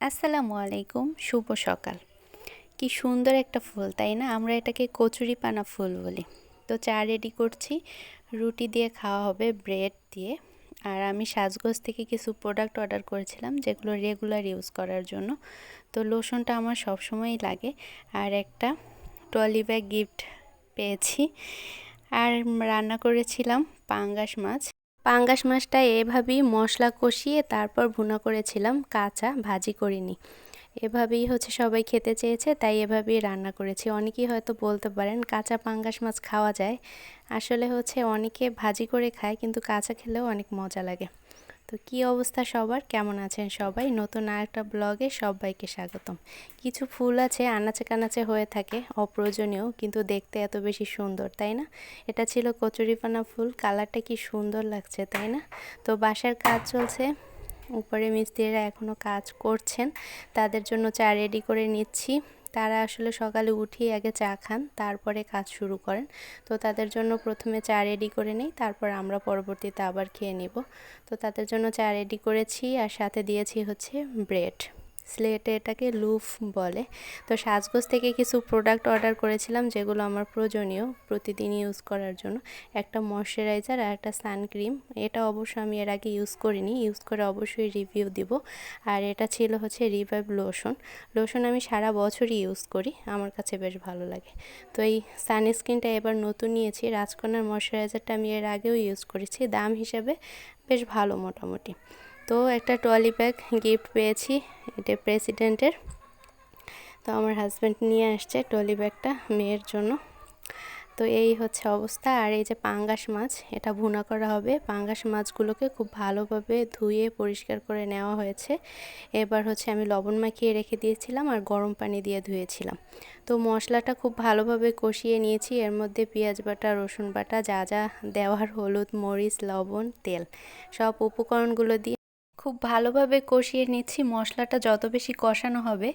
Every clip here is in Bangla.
আসসালামু আলাইকুম, শুভ সকাল। কি সুন্দর একটা ফুল, তাই না? আমরা এটাকে কচুরি পানা ফুল বলি। তো চা রেডি করছি, রুটি দিয়ে খাওয়া হবে ব্রেড দিয়ে। আর আমি সাজগোজ থেকে কিছু প্রোডাক্ট অর্ডার করেছিলাম, যেগুলো রেগুলার ইউজ করার জন্য। তো লোশনটা আমার সবসময়ই লাগে। আর একটা ট্রলি ব্যাগ গিফট পেয়েছি। আর রান্না করেছিলাম পাঙ্গাস মাছ। পাঙ্গাস মাছটা এভাবেই মশলা কষিয়ে তারপর ভুনা করেছিলাম, কাঁচা ভাজি করিনি। এভাবেই হচ্ছে সবাই খেতে চেয়েছে, তাই এভাবেই রান্না করেছি। অনেকেই হয়তো বলতে পারেন কাঁচা পাঙ্গাস মাছ খাওয়া যায়। আসলে হচ্ছে অনেকে ভাজি করে খায়, কিন্তু কাঁচা খেলেও অনেক মজা লাগে। তো কি অবস্থা সবার? কেমন আছেন সবাই? নতুন আর একটা ব্লগে সবাইকে স্বাগতম। কিছু ফুল আছে, আনাচে কানাচে হয়ে থাকে, অপ্রয়োজনীয়, কিন্তু দেখতে এত বেশি সুন্দর, তাই না? এটা ছিল কচুরিপানা ফুল, কালারটা কি সুন্দর লাগছে, তাই না? তো বাসার কাজ চলছে, উপরে মিস্ত্রিরা এখনও কাজ করছেন, তাদের জন্য চা রেডি করে নিচ্ছি। তারা আসলে সকালে উঠেই আগে চা খান, তারপরে কাজ শুরু করেন। তো তাদের জন্য প্রথমে চা রেডি করে নিই, তারপর আমরা পরবর্তীতে আবার খেয়ে নিব। তো তাদের জন্য চা রেডি করেছি আর সাথে দিয়েছি হচ্ছে ব্রেড স্লেটে এটাকে লুফ বলে। তো সাজগোজ থেকে কিছু প্রোডাক্ট অর্ডার করেছিলাম, যেগুলো আমার প্রয়োজনীয় প্রতিদিন ইউজ করার জন্য। একটা ময়শ্চারাইজার আর একটা সানক্রিম এটা অবশ্য আমি এর আগে ইউজ করিনি। ইউজ করে অবশ্যই রিভিউ দিব। আর এটা ছিল হচ্ছে রিভাইভ লোশন লোশন আমি সারা বছরই ইউজ করি। আমার কাছে বেশ ভালো লাগে। তো এই সানস্ক্রিনটা এবার নতুন নিয়েছি। রাজকন্যার ময়শ্চারাইজারটা আমি এর আগেও ইউজ করেছি। দাম হিসাবে বেশ ভালো মোটামুটি। তো একটা ট্রলি ব্যাগ গিফট পেয়েছি, এটা প্রেসিডেন্টের। তো আমার হাজব্যান্ড নিয়ে আসছে ট্রলি ব্যাগটা মেয়ের জন্য। তো এই হচ্ছে অবস্থা, আর এই যে পাঙ্গাস মাছ, এটা ভুনা করা হবে। পাঙ্গাস মাছগুলোকে খুব ভালোভাবে ধুয়ে পরিষ্কার করে নেওয়া হয়েছে। এবার হচ্ছে আমি লবণ মাখিয়ে রেখে দিয়েছিলাম আর গরম পানি দিয়ে ধুয়েছিলাম। তো মশলাটা খুব ভালোভাবে কষিয়ে নিয়েছি, এর মধ্যে পেঁয়াজ বাটা, রসুন বাটা, যা যা দেওয়ার হলুদ, মরিচ, লবণ, তেল, সব উপকরণগুলো দিয়ে খুব ভালোভাবে কষিয়ে নিচ্ছি, মশলাটা যত বেশি কষানো হবে,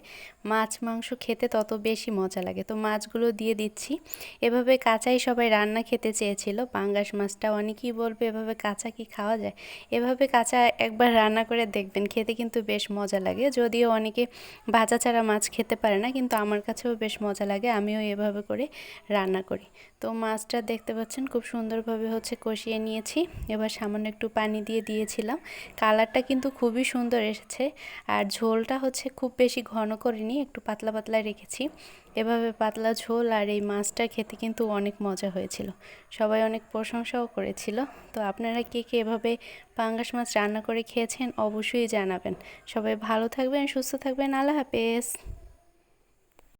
মাছ, মাংস খেতে তত বেশি মজা লাগে। তো মাছগুলো দিয়ে দিচ্ছি। এভাবে কাঁচাই সবাই রান্না খেতে চেয়েছিল, পাঙ্গাস মাছটা অনেকেই বলবে, এভাবে কাঁচা কি খাওয়া যায়? এভাবে কাঁচা একবার রান্না করে দেখবেন, খেতে কিন্তু বেশ মজা লাগে। যদিও অনেকে ভাজা ছাড়া মাছ খেতে পারে না, কিন্তু আমার কাছেও বেশ মজা লাগে, আমিও এভাবে করে রান্না করি। তো মাছটা দেখতে পাচ্ছেন, খুব সুন্দরভাবে হচ্ছে কষিয়ে নিয়েছি। এবার সামান্য একটু পানি দিয়ে দিয়েছিলাম। কালারটা কিন্তু খুবই সুন্দর এসেছে। আর ঝোলটা হচ্ছে খুব বেশি ঘন করিনি, একটু পাতলা পাতলা রেখেছি। এভাবে পাতলা ঝোল আর এই মাছটা খেতে কিন্তু অনেক মজা হয়েছিল। সবাই অনেক প্রশংসাও করেছিল। তো আপনারা কে কে এভাবে পাঙ্গাস মাছ রান্না করে খেয়েছেন অবশ্যই জানাবেন। সবাই ভালো থাকবেন, সুস্থ থাকবেন, আল্লাহ হাফেজ।